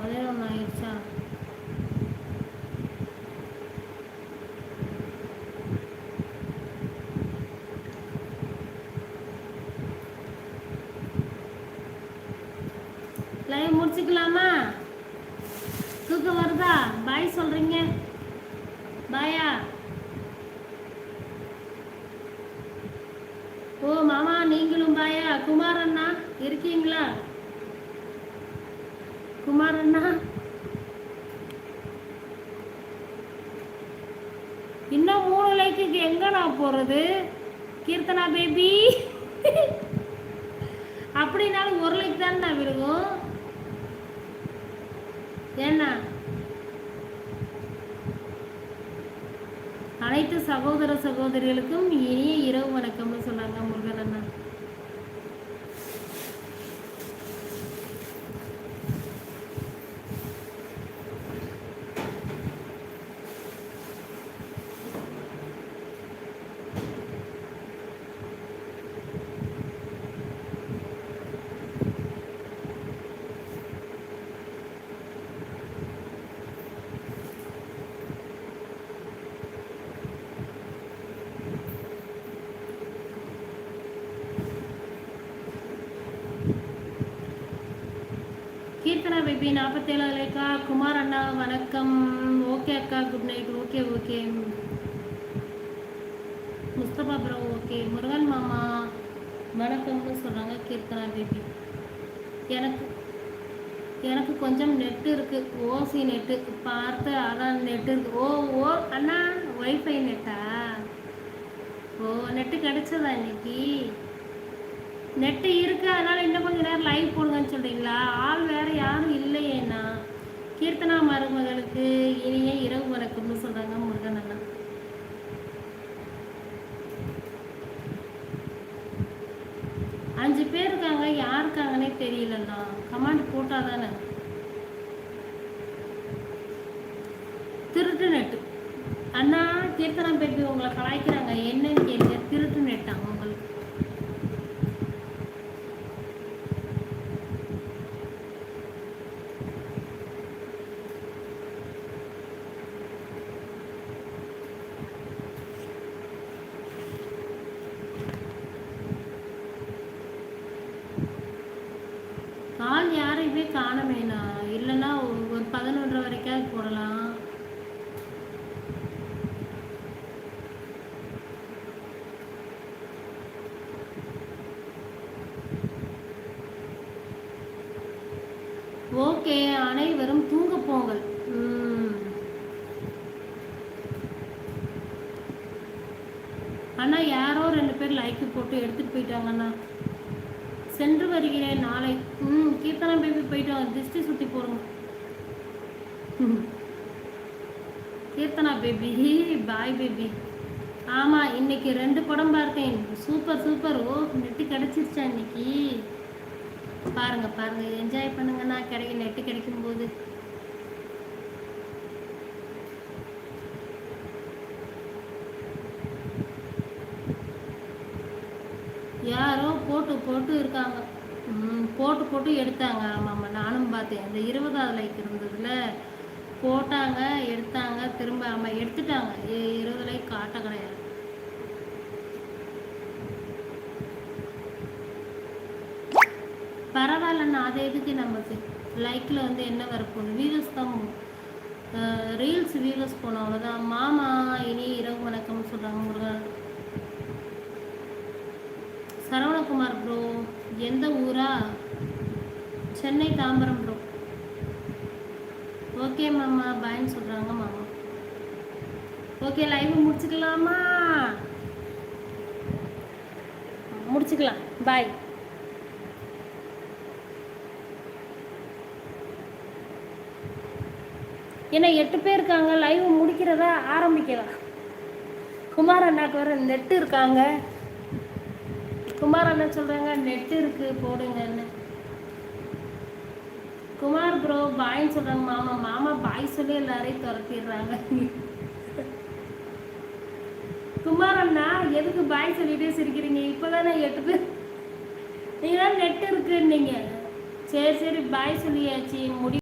பதினொன்று ஆயிடுச்சா? லைவ் முடிச்சுக்கலாமா? தூக்கம் வருதா? பாய் சொல்றீங்க. பாயா ஓ மாமா நீங்களும் பாயா குமாரண்ணா இருக்கீங்களா? அண்ணா இன்னும் மூணு லைக்குக்கு எங்க நான் போறது? கீர்த்தனா பேபி. அப்படின்னாலும் ஒரு லைக் தானே நான் விழுகும். ஏன்னா அனைத்து சகோதர சகோதரிகளுக்கும் இனிய இரவு வணக்கம்னு சொன்னாங்க முருகன் அண்ணா. கீர்த்தனா பேபி நாற்பத்தேழு அக்கா குமார் அண்ணா வணக்கம். ஓகே அக்கா good night okay okay. Mustafa bro okay. Murugan மாமா வணக்கம்னு சொல்கிறாங்க கீர்த்தனா பேபி. எனக்கு எனக்கு கொஞ்சம் நெட்டு இருக்குது ஓசி நெட்டு பார்த்து அதான் நெட்டு இருக்குது ஓ ஓ அண்ணா ஒய்ஃபை நெட்டா ஓ நெட்டு கிடைச்சதா இன்னைக்கு? நெட்டு இருக்கு அதனால இன்னும் கொஞ்சம் நேரம் லைவ் போடுங்கன்னு சொல்றீங்களா? ஆள் வேற யாரும் இல்லையேண்ணா. கீர்த்தனா மருமகளுக்கு இனிய இரவு வணக்கம்னு சொல்றாங்க முருகன் அண்ணா. அஞ்சு பேர் இருக்காங்க யாருக்காங்கன்னே தெரியலண்ணா. கமாண்ட் போட்டால் தானே திருட்டு நெட்டு அண்ணா கீர்த்தனா பேபி உங்களை கலாய்க்கிறாங்க. என்னன்னு கேட்டு ஆள் யாரையுமே காணமேனா இல்லைன்னா ஒரு பதினொன்றரை வரைக்காவது போடலாம். ஓகே அனைவரும் தூங்க போங்கள். ம். அண்ணா யாரோ ரெண்டு பேர் லைக்கு போட்டு எடுத்துட்டு போயிட்டாங்கண்ணா சென்று வருகிறேன் நாளை. ம் கீர்த்தனா பேபி போயிட்டோம் திருஷ்டி சுற்றி போகிறோம் கீர்த்தனா பேபி பாய் பேபி ஆமாம் இன்னைக்கு ரெண்டு படம் பார்த்தேன். Super super. ஓ நெட்டு கிடச்சிருச்சா இன்னைக்கு? பாருங்க பாருங்க என்ஜாய் பண்ணுங்கண்ணா கிடைக்கும் நெட்டு கிடைக்கும் போது யாரோ போட்டு போட்டு இருக்காங்க. போட்டு போட்டு எடுத்தாங்க. ஆமாம் நானும் பார்த்தேன். இந்த இருபதாவது லைக் இருந்ததுல போட்டாங்க எடுத்தாங்க திரும்ப ஆமாம் எடுத்துட்டாங்க. இருபது லைக் காட்ட கிடையாது பரவாயில்லண்ணா அது எதுக்கு நமக்கு? லைக்கில் வந்து என்ன வரப்போகுது வீடியோஸ் தான் ரீல்ஸ் வீடியோஸ் போனோம் அவ்வளோதான் மாமா இனி இரவு வணக்கம்னு சொல்கிறாங்க முருகன் சரவணகுமார் ப்ரோ எந்த ஊரா? சென்னை தாம்பரம் ப்ரோ ஓகே மாமா பாய்ன்னு சொல்கிறாங்க மாமா. ஓகே லைவ் முடிச்சுக்கலாமா? முடிச்சுக்கலாம். பாய் ஏன்னா எட்டு பேர் இருக்காங்க லைவ் முடிக்கிறதா ஆரம்பிக்கலாம். குமார் அண்ணாக்கு வர நெட்டு இருக்காங்க. குமார் அண்ணா சொல்றாங்க நெட் இருக்கு போடுங்கன்னு. குமார் ப்ரோ பாய்ன்னு சொல்றாங்க மாமா மாமா பாய் சொல்லி எல்லாரையும் துரத்திடுறாங்க. குமார் அண்ணா எதுக்கு பாய் சொல்லிட்டே சிரிக்கிறீங்க? இப்போதானே எட்டு பேர். நீங்க தான் நெட் இருக்குன்னீங்க. சரி சரி பாய் சொல்லியாச்சு முடி